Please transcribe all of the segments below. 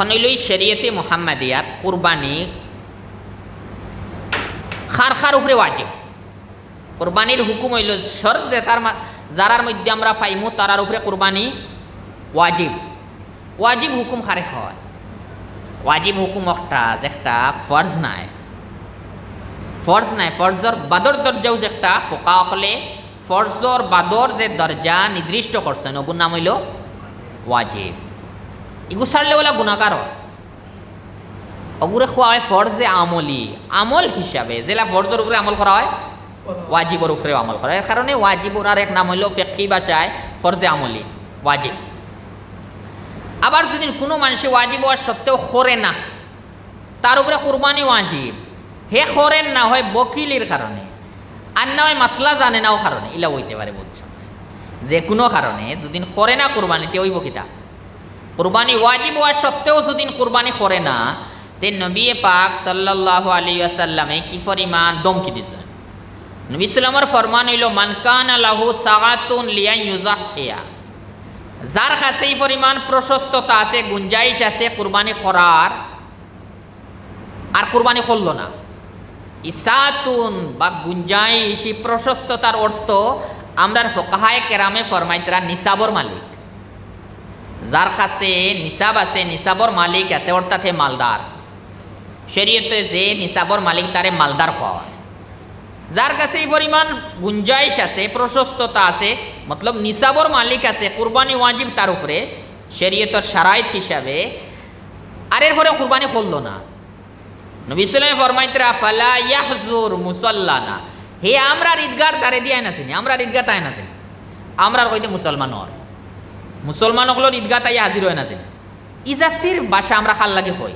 এই শরীয়তে মোহাম্মদিয়াত, কুরবানি খার খার উপরে ওয়াজিব। কোরবানির হুকুম হইল শর্ত যে তার যারার মধ্যে আমরা পাইমু তারার উপরে কোরবানি ওয়াজিব। ওয়াজিব হুকুম খারে হয়। ওয়াজিব হুকুম একটা যে একটা ফর্জ নাই। ফর্জ নাই, ফর্জর বাদর দরজাও যে একটা ফোকা হলে ফর্জর বাদর যে দরজা নির্দিষ্ট করছেন ওগুর নাম হইল ওয়াজিব। ইগু সারলে বলে গুণাকার হয় খোয়া হয় ফর্জে আমলি। আমল হিসাবে যেটা ফর্জর উপরে আমল করা হয়? ওয়াজিবর উপরে আমল করা হয়। এর কারণে ওয়াজিবর আর এক নাম হইল ফেকি ভাষায় ফর্জে আমলি, ওয়াজিব। আবার যদি কোনো মানুষে ওয়াজিব হওয়ার সত্ত্বেও করে না, তার উপরে কোরবানি ওয়াজিব। হে করেন না হয় বকিলের কারণে, আর না হয় মাসলা জানে নাও কারণে ইলা হইতে পারে বুঝছ। যে কোনো কারণে, যদি করে না কোরবানিতে ওই বকিতা কোরবানি ওয়াজিব হওয়ার সত্ত্বেও যদি কোরবানি করে না, তে নবী পাক সাল্লাল্লাহু আলাইহি ওয়াসাল্লামে কি পরিমাণ দমকি দিছেন নবী সাল্লামের ফরমান হইল মানকান লাহু সাগাতুন লিয়া যার কাছে এই পরিমাণ প্রশস্ততা আছে, গুঞ্জাইশ আছে, কোরবানি করার, আর কোরবানি করল না। ইসাতুন বা গুঞ্জাইশ, এই প্রশস্ততার অর্থ, আমরা ফোকাহায় কেরামে ফরমাইতরা নিসাবর মালিক। যার কাছে নিসাব আছে নিসাবর মালিক আছে অর্থাৎ হে মালদার শরীয়তে যে নিসাবর মালিক তারে মালদার হয়। যার কাছে এই পরিমাণ গুঞ্জাইশ আছে প্রশস্ততা আছে, মতলব নিসাবর মালিক আছে কুরবানি ওয়াজিব তার উপরে শরীয়তর সারাইত হিসাবে আর এর পরে কুরবানি করল না। নবী সাল্লামে ফরমাইতরা ফালা ইয়াহজুর মুসল্লানা হে আমরা ঈদগার দারে দিয়ে না চিনি আমরা ঈদগাহ তাই না চিনি আমরা কইতে মুসলমান হর মুসলমান হকলোর ঈদগাহ তাই হাজির হয় না চিনি ইজাতির বাসা আমরা খাল লাগে হই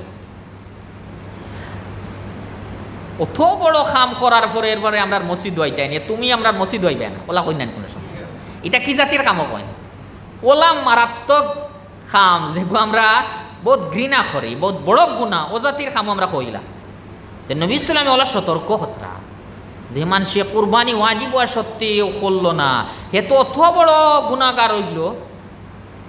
অত বড় খাম করার পরে এরপরে আমরা মসজিদ হইতাই নিয়ে তুমি আমরা মসজিদ হইবে না? ওলা কই না কোনো সময় এটা কি জাতির কামও কয় ওলা মারাত্মক খাম যেগুলো আমরা বহুত ঘৃণা করি, বহুত বড় গুণা ও জাতির খাম আমরা কইলা। তো নবী ইসলামে ওলা সতর্ক হতরা যে মানুষে কোরবানি ওয়াজিব হওয়া সত্ত্বেও করল না। হে তো অত বড় গুণাগার হইল।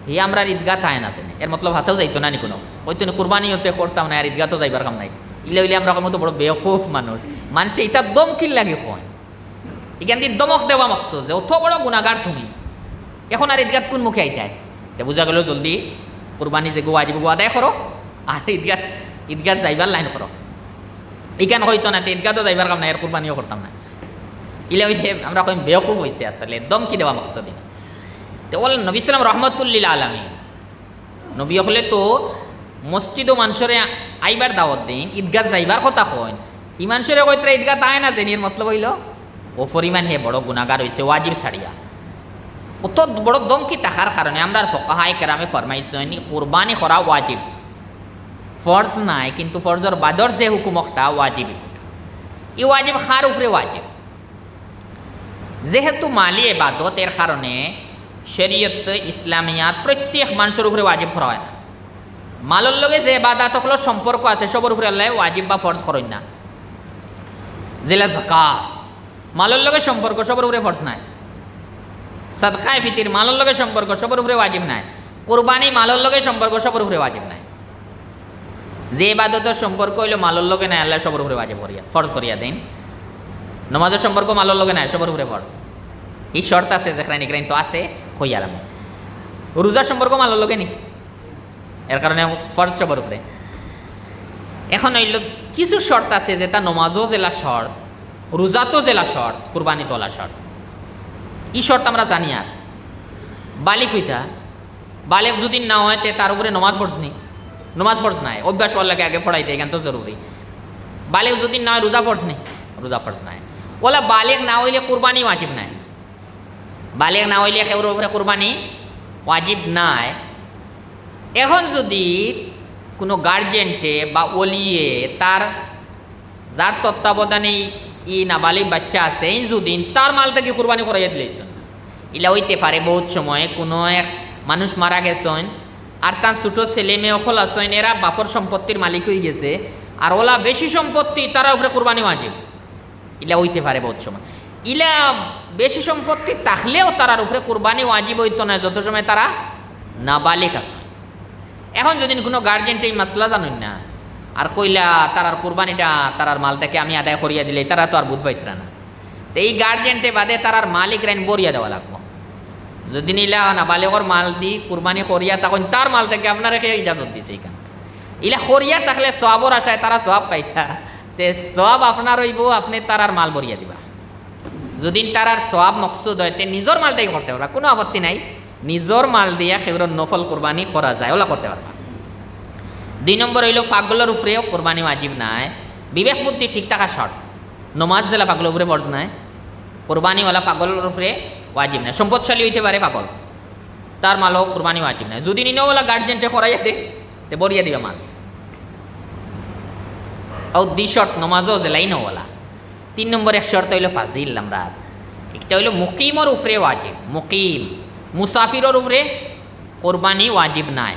হে আমরা ঈদগাহ তাই না জানে এর মতলব হাসাও যাইতো না নি কোনো ওই তো কোরবানি হতে করতাম না আর ঈদগাহ তো যাইবার কাম নাই। ইলে ইলে আমরা মতো বড় বেয়কুফ মানুষ মানুষে এটা দম কিল লাগে কয়। এখান দিয়ে দমক দেওয়া মাকছ যে অত বড় গুণাগার তুমি। এখন আর ঈদগাত কোন মুখে আইতায় তে বুঝা গেল জলদি কোরবানি যে গোয়া যাব আদায় করো আর ঈদগাত ঈদগাত যাইবার লাইন করো ইখান হইতো না ঈদগাতও যাইবার কাম নাই আর কোরবানিও করতাম না ইলে হইতে আমরা কইম বেয়কুফ হয়েছে আসলে দম কি দেওয়া দিন? তো বল নবী সালাম রহমতুল্লিল আলমী নবী হলে তো মসজিদও মানুষরে আইবার দাওয়াত দিন, ঈদগাহ যাইবার কথা কইন। ই মানুষরে কইতরা ঈদগাহ তাই না জেনির মতলব হইল? ও পরিমাণ হে বড় গুণাগার হয়েছে ওয়াজিব ছাড়িয়া। অত বড় দমকি টাকার কারণে আমরা ফকাহাই কেরামে ফরমাইছেন কোরবানি করা ওয়াজিব। ফর্জ নাই, কিন্তু ফর্জর বাদর যে হুকুমকটা ওয়াজিব। ই ওয়াজিব খার উপরে ওয়াজিব। যেহেতু মালি এবাদত এর কারণে শরীয়ত ইসলামিয়াত প্রত্যেক মানুষের উপরে ওয়াজিব করা হয় না। মালর লগে যে এবাদাত হলো সম্পর্ক আছে, সবর উপরে আল্লাহ ওয়াজিব বা ফরজ করেন না। জেলা জাকা মালর লগে সম্পর্ক সবর উপরে ফরজ নাই। সদকায় ফিতির, মালর লগে সম্পর্ক সবর উপরে ওয়াজিব নাই। কোরবানি মালর লগে সম্পর্ক সবর উপরে ওয়াজিব নাই। যে এবাদতের সম্পর্ক হইল মালর লগে নাই, আল্লাহ সবর উপরে ওয়াজিব করিয়া ফরজ করিয়া দেন। নমাজের সম্পর্ক মালর লগে নাই, সবর উপরে ফরজ। এই শর্ত আছে, যেখানে নিগ্রাইন তো আছে। হইয়ার আমি রোজার সম্পর্ক মালর লগে নি এর কারণে ফরজ সবর উপরে এখন হইল কিছু শর্ত আছে যে যেটা নমাজও জেলা শর্ত রোজাতো জেলা শর্ত কুরবানি তোলা শর্ত ই শর্ত আমরা জানি আর। বালিক হইতা, বালেক যদি না হয় তে তার উপরে নমাজ পড়ছ নি নমাজ পড়ছ নাই, অভ্যাস লাগে আগে পড়াইতে এখান তো জরুরি বালেক যদি না হয় রোজা পড়ছ নি রোজা পড়ছ নাই। ওলা বালেক না হইলে কুরবানি ওয়াজিব নাই। বালেক না হইলে কেউর উপরে কুরবানি ওয়াজিব নাই। এখন যদি কোনো গার্জেন্টে বা ওলিয়ে তার, যার তত্ত্বাবধানে ই নাবালিক বাচ্চা আছে যদি তার মাল থেকে কুরবানি করাইয়া দিলেছেন ইলা হইতে পারে বহুত সময় কোনো এক মানুষ মারা গেছেন, আর তার ছোটো ছেলে মেয়ে অকল আছেন, এরা বাপর সম্পত্তির মালিক হয়ে গেছে, আর ওলা বেশি সম্পত্তি তারা উপরে কুরবানি ওয়াজিব। ইলা হইতে পারে বহুত সময়। ইলা বেশি সম্পত্তি থাকলেও তারার উপরে কুরবানি ওয়াজিব হইতো না, যত সময় তারা নাবালিক আছে। এখন যদি কোনো গার্জেন্ট এই মাসলা জানুন না, আর কইলা তারার কোরবানিটা, তারার মাল থেকে আমি আদায় করিয়া দিলে তারা তো আর বুধ পাইতরা না। তো এই গার্জেন্টে বাদে তারার মালিক রাইন বরিয়া দেওয়া লাগবো। যদি নিলা না বালেকর মাল দি কুরবানি করিয়া, তখন তার মাল থেকে আপনারা ইজাজত দিছে এখানে ইলা করিয়া থাকলে সবর আশায় তারা সব পাইতা। তে সব আপনার হইব, আপনি তারার মাল বরিয়া দিবা। যদি তারার সব মকসুদ হয়, তে নিজের মাল দিয়ে করতে পারবা। কোনো আপত্তি নাই। নিজের মাল দিয়া সেগুলো নফল কোরবানি করা যায়, ওলা করতে পারবা। দুই নম্বর হইল, পাগলের উপরেও কোরবানি ওয়াজিব নাই। বিবেক বুদ্ধি ঠিক থাকা শর্ট নমাজ জেলা পাগলের উপরে বর্জ নাই। কোরবানিওয়ালা পাগলের উপরে ওয়াজিব নাই। সম্পদশালী হইতে পারে পাগল। তার মালও কোরবানি ওয়াজিব নাই। যদি নিনেওয়ালা গার্জেন্টে করাইয়া দে, তে বরিয়া দিবা মাল। ও দি শর্ত, নমাজও জেলাই নওয়ালা তিন নম্বর এক শর্ত হইল ফাজিল আমরা। একটা হইল মুকিমর উপরে ওয়াজিব। মুকিম। মুসাফিরর উপরে কোরবানি ওয়াজিব নাই।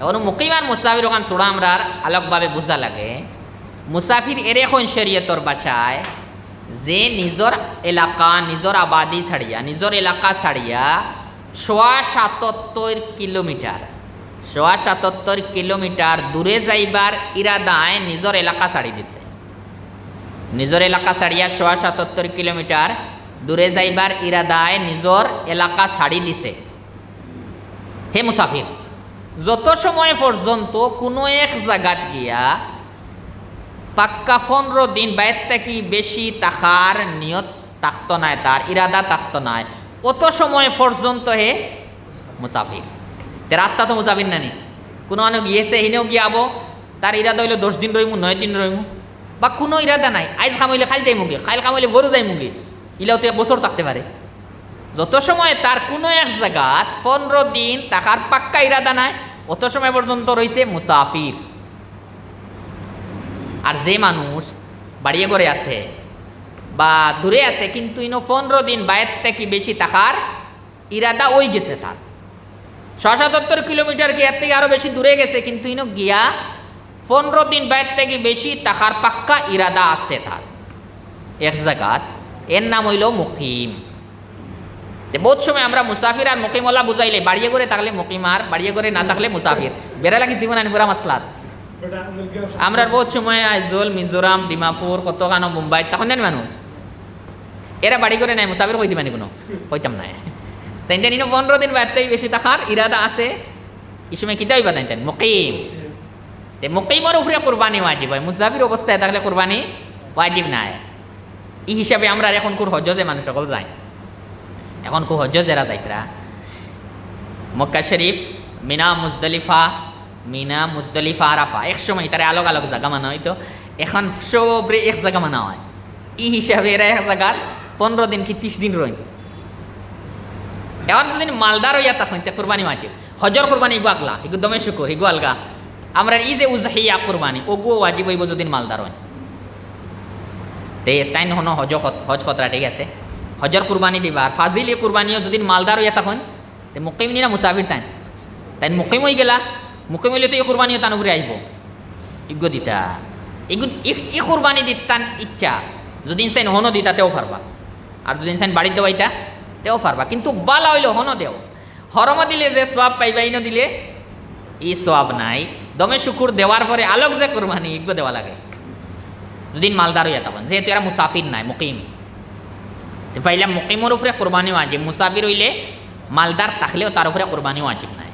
এখন মুকিম আর মুসাফির ওখান তোড়া আমরা আলোকভাবে বোঝা লাগে। মুসাফির এর এখন শরীয়তর বাসায় যে নিজর এলাকা, নিজর আবাদি ছাড়িয়া, নিজর এলাকা ছাড়িয়া সোয়া সাতাত্তর কিলোমিটার সোয়া সাতাত্তর কিলোমিটার দূরে যাইবার ইরাদায় নিজর এলাকা ছাড়ি দিছে। নিজর এলাকা ছাড়িয়া সোয়া সাতাত্তর কিলোমিটার দূরে যাইবার ইরাদায় নিজর এলাকা ছাড়ি দিছে। হে মুসাফির, যত সময় পর্যন্ত কোনো এক জায়গাত গিয়া পাক্কা পনেরো দিন বাইর থাকি বেশি তাহার নিয়ত তাকত নাই, তার ইরাদা তাকত নাই, অত সময় পর্যন্ত হে মুসাফির। তে রাস্তা তো মুসাফির নানি। কোনো মানুষ গিয়েছে হিনেও গিয়াবো। তার ইরাদা হইল দশ দিন রইমু, নয় দিন রইমু। বা কোনো ইরাদা নাই। আইজ কামাইলে খাইল যাইমুগে খাইল কামাইলে বড় যাইমুগে ইলাও তো বছর থাকতে পারে। যত সময় তার কোনো এক জায়গাত পনেরো দিন তাহার পাক্কা ইরাদা নাই, অত সময় পর্যন্ত রয়েছে মুসাফির। আর যে মানুষ বাড়িয়ে ঘরে আছে বা দূরে আছে, কিন্তু ইনো পনেরো দিন বাইর থেকে বেশি তাহার ইরাদা ওই গেছে তার। ছ সাতাত্তর কিলোমিটার কি এর থেকে আরও বেশি দূরে গেছে, কিন্তু ইনো গিয়া পনেরো দিন বাইর থেকে বেশি তাকার পাক্কা ইরাদা আছে তার। এক জায়গাত এর নাম হইল মুকিম। বহুত সময় আমরা মুসাফির আর মুকিমওয়ালা বুঝাইলে, বাড়িয়ে করে থাকলে মুকিম আর, বাড়িয়ে করে না থাকলে মুসাফির। বেড়া লাগে জীবন আনি পুরা মাসলাত। আমরা বহুত সময় আইজল, মিজোরাম, ডিমাপুর, কতখানো, মুম্বাই, তখন জানি মানুষ এরা বাড়ি করে নাই, মুসাফির কইতে মানে কোনো? কইতাম নাই। তাই জানি পনেরো দিন বাড়তেই বেশি থাকার ইরাদা আছে। এই সময় কিতাবই তাই মুকিম। তে মুকিমর উপরে কোরবানি ওয়াজিব হয়। মুসাফির অবস্থায় থাকলে কোরবানি ওয়াজিব নাই। এই হিসাবে আমরা এখন কোর হজে মানুষ সকল যায়। এখন কো হজ যারা যাইতরা মক্কা শরীফ মিনা, মুজদলিফা মিনা, মুজদলিফা আরাফা এক সময় তারা আলোক আলোক জায়গা মানা হয়তো এখন সবরে এক জায়গা মানা হয়। ই হিসাবে এরা এক জায়গার পনেরো দিন কি ত্রিশ দিন রইন এখন যদি মালদার হইয়া তখন কোরবানি মাঝে হজর কোরবানি ইগু আগলা। ইগু দমে শুকুর ইগু আলগা। আমরা ই যে উজাহিয়া কোরবানি। ওগু ওয়াজিব হইব যদি মালদার হয়। তে, তাই নহন, হজ হজ কতরা ঠিক আছে? হজর কুরবানি দিবা, আর ফাজিল কুরবানিও যদি মালদার হইয়া তখন তে মুকিম নি না মুসাফির তাই তাই মুকিম হয়ে গেলা, মুকিম হইলে তো এই কুরবানিও তান উপরে আইব। ইজ্ঞ দিতা। এগুন ই কুরবানি দিতে তান ইচ্ছা। যদি ইনসাইন হনো দিতা, তেও পারবা। আর যদি ইনসাইন বাড়ির দেওয়াইতা, তেও পারবা। কিন্তু বালা হইলে হনো দেও। হরম দিলে যে সব পাইবা, ইনো দিলে ই সব নাই। দমে শুকুর দেওয়ার পরে আলোক যে কোরবানি এগুলো দেওয়া লাগে। যদি মালদার হইয়া তখন যেহেতু এরা মুসাফির নাই, মুকিম। ফাইলা মুকিমর উপরে কোরবানি ওয়াজিব মুসাফির হইলে মালদার থাকলেও তার উপরে কোরবানি ওয়াজিব নাই।